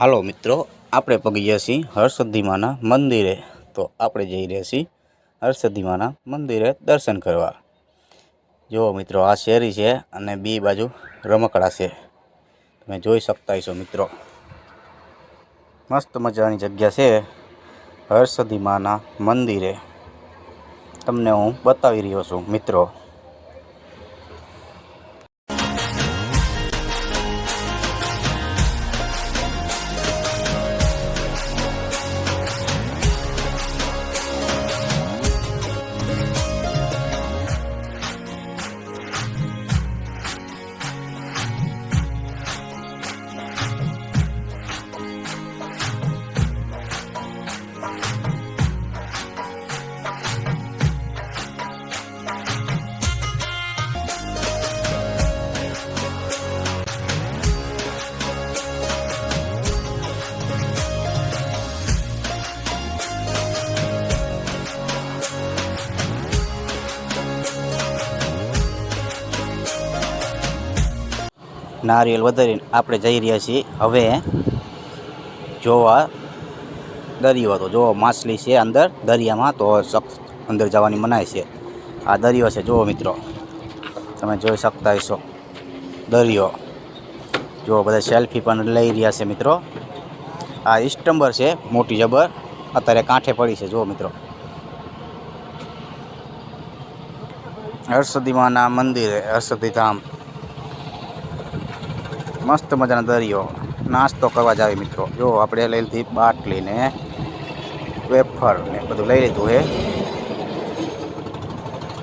હાલો મિત્રો, આપણે પગી છીએ હર્ષદ્ધિમાના મંદિરે. તો આપણે જઈ રહ્યા છીએ હર્ષદ્ધિમાના મંદિરે દર્શન કરવા. જુઓ મિત્રો, આ શેરી છે અને બી બાજુ રમકડા છે. તમે જોઈ શકતા હશો મિત્રો. મસ્ત મજાની જગ્યા છે હર્ષદ્ધિમાના મંદિરે. તમને હું બતાવી રહ્યો છું મિત્રો. નારિયેલ વધારીને આપણે જઈ રહ્યા છીએ. હવે જોવા દરિયો હતો. જો માછલી છે અંદર, દરિયામાં તો સખ્ત અંદર જવાની મનાય છે. આ દરિયો છે. જુઓ મિત્રો, તમે જોઈ શકતા હશો. દરિયો. જુઓ બધા સેલ્ફી પણ લઈ રહ્યા છે મિત્રો. આ ઇસ્ટમ્બર છે, મોટી જબર. અત્યારે કાંઠે પડી છે. જુઓ મિત્રો. હર્ષદીમાના મંદિરે હર્ષદી ધામ મસ્ત મજાનો દરિયો. નાસ્તો કરવા જાય મિત્રો. જો, આપણે લઈ લીધી બાટલી ને વેફર ને બધું લઈ લીધું હે.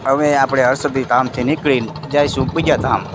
હવે આપણે હર્ષદી ધામથી નીકળીને જઈશું બીજા ધામ.